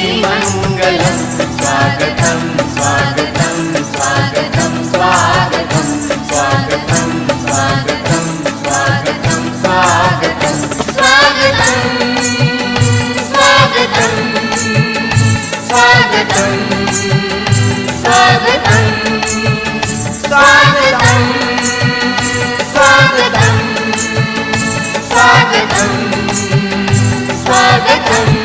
മംഗളം. സ്വാഗതം സ്വാഗതം സ്വാഗതം സ്വാഗതം. സ്വാഗതം സ്വാഗതം സ്വാഗതം സ്വാഗതം. സ്വാഗതം സ്വാഗതം സ്വാഗതം സ്വാഗതം. സ്വാഗതം സ്വാഗതം സ്വാഗതം സ്വാഗതം.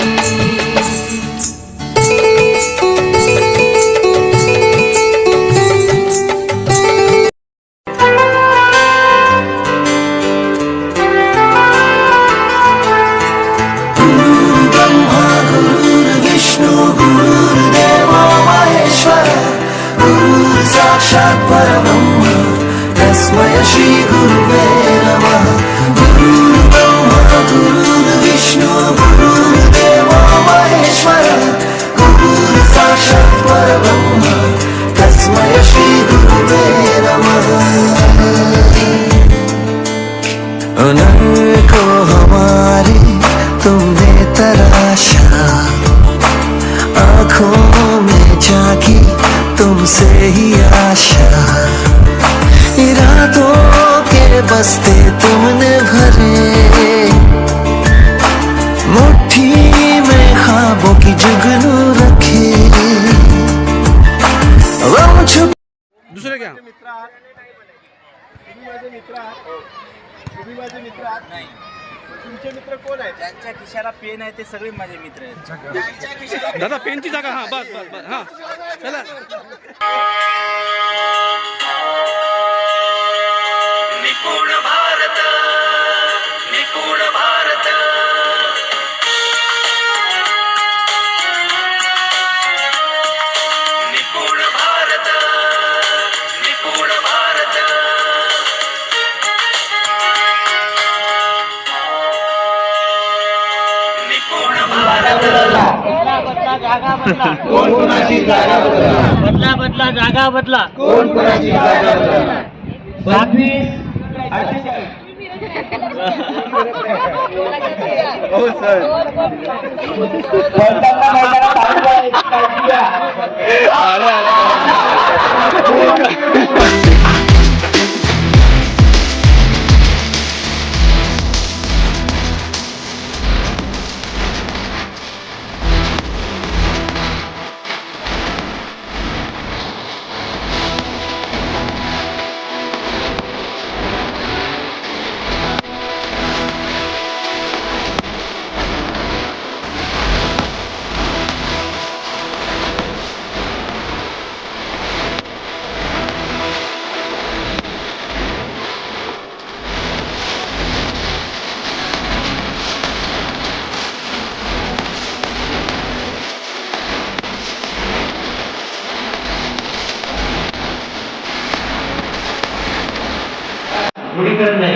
ही आशा। इरादों के बस्ते तुमने भरे। मुट्ठी में ख्वाबों की जुगनू रखे। गम छुप दुसरे घ्या मित्र आहात? तुम्ही माझे मित्र आहात? तुम्ही माझे मित्र आहात? नाही. तुमचे मित्र कोण आहेत? ज्यांच्या खिशाला पेन आहे ते सगळे माझे मित्र आहेत. ज्यांच्या खिशाला दादा पेनची जागा हा बस बस बस हा. चला. बदला जागा बदला. कोण कोणाची जागा बदला? बदला जागा बदला. कोण कोणाची जागा बदला?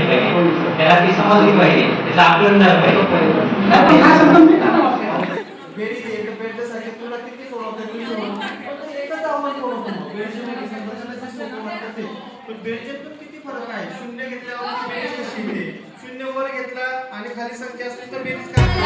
त्याला ती समजली पाहिजे. त्याचं आकलन झालं पाहिजे. किती फरक आहे शून्य घेतल्यावर शून्य वर घेतला आणि खाली संख्या असली तर बेरीज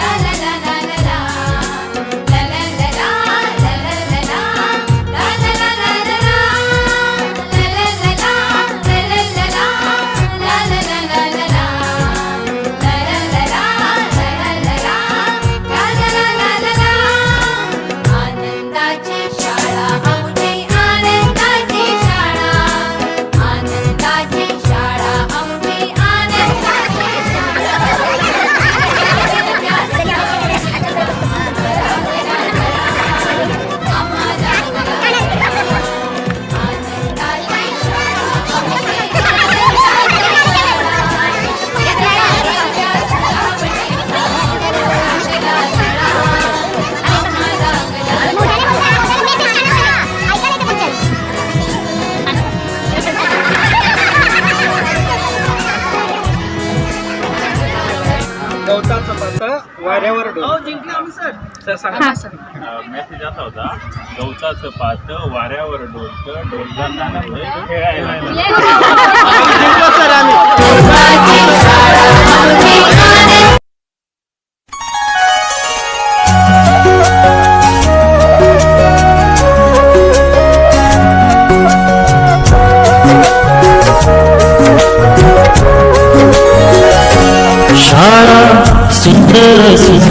वाऱ्यावर डोल हो, जिंकला आम्ही सर. सर सांगा. मेसेज असा होता. गवताचं पात वाऱ्यावर डोलतं डोलताना खेळायला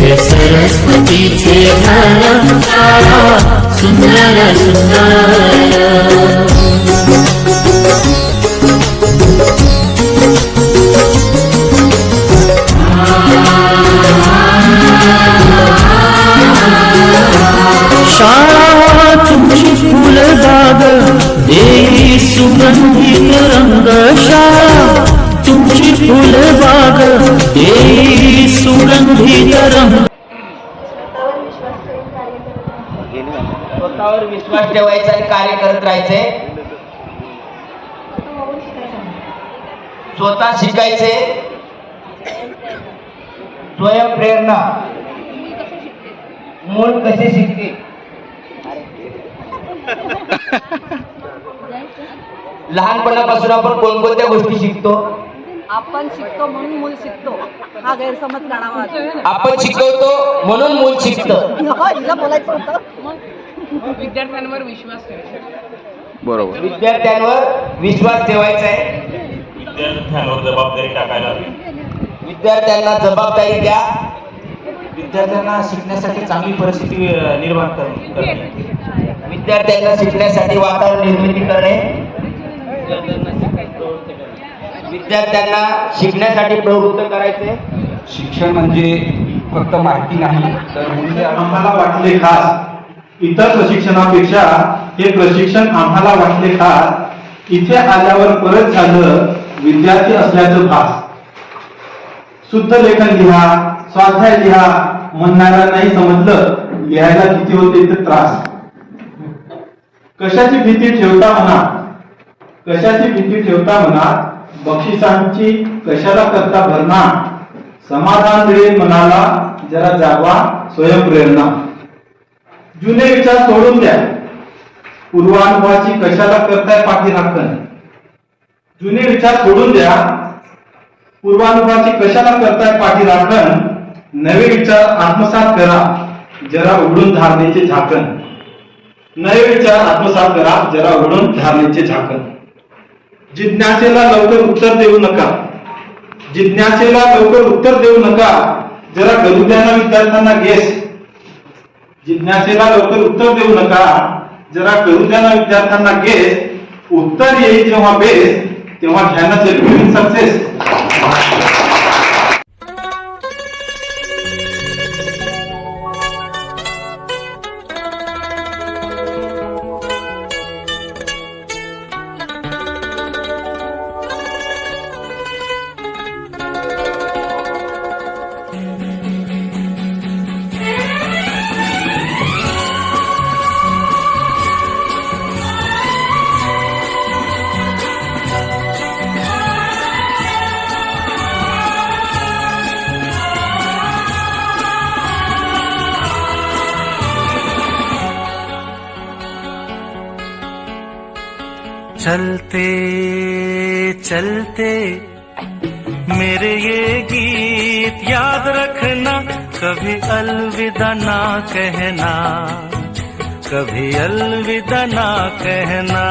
सरस्वतीचे सुंदर सुंदर शाळा तुमची फुलबाग सुगंधित रंग शाळा तुमची फुलबाग देई रंग स्वतःवर विश्वास ठेवायचा आणि कार्य करत राहायचे. स्वतः शिकायचे. स्वयंप्रेरणा मूळ कसे शिकते? लहानपणापासून आपण कोणकोणत्या गोष्टी शिकतो? आपण शिकतो म्हणून मूल शिकतो. हा गैरसमज काढावा आपण शिकवतो म्हणून मूल शिकतं. हिला बोलायचं होतं. बरोबर. विद्यार्थ्यांवर विश्वास ठेवायचा आहे. विद्यार्थ्यांवर जबाबदारी टाकायला हवी. विद्यार्थ्यांना जबाबदारी द्या. विद्यार्थ्यांना शिकण्यासाठी चांगली परिस्थिती निर्माण कर- करणे. विद्यार्थ्यांना शिकण्यासाठी वातावरण निर्मिती करणे. विद्यार्थ्यांना शिकण्यासाठी प्रवृत्त करायचे? शिक्षण म्हणजे फक्त माहिती नाही तर म्हणजे आम्हाला वाटले खास. इतर प्रशिक्षणापेक्षा हे प्रशिक्षण आम्हाला वाटले खास. इथे आल्यावर परत झालं विद्यार्थी असल्याचं भास. शुद्ध लेखन लिहा स्वाध्याय लिहा म्हणणारा नाही समजलं लिहायला किती होते ते त्रास. कशाची भीती ठेवता म्हणा? कशाची भीती ठेवता म्हणा? बक्षिसांची कशाला करता भरणा? समाधान मिळेल मनाला जरा जागवा स्वयंप्रेरणा. जुने विचार सोडून द्या. पूर्वानुभवाची कशाला करताय पाठीराखण जुने विचार सोडून द्या. पूर्वानुभवाची कशाला करताय पाठीराखण नवे विचार आत्मसात करा. जरा उघडून धारणेचे झाकण. नवे विचार आत्मसात करा जरा उघडून धारणेचे झाकण. जिज्ञासेला लवकर उत्तर देऊ नका. जिज्ञासेला लवकर उत्तर देऊ नका. जरा करू द्या ना विद्यार्थ्यांना गेस जिज्ञासेला लवकर उत्तर देऊ नका. जरा करू द्या ना विद्यार्थ्यांना गेस उत्तर येईल जेव्हा बेस तेव्हा घ्यायला सेल्फ सक्सेस चलते चलते। मेरे ये गीत याद रखना कभी अलविदा ना कहना। कभी अलविदा ना कहना।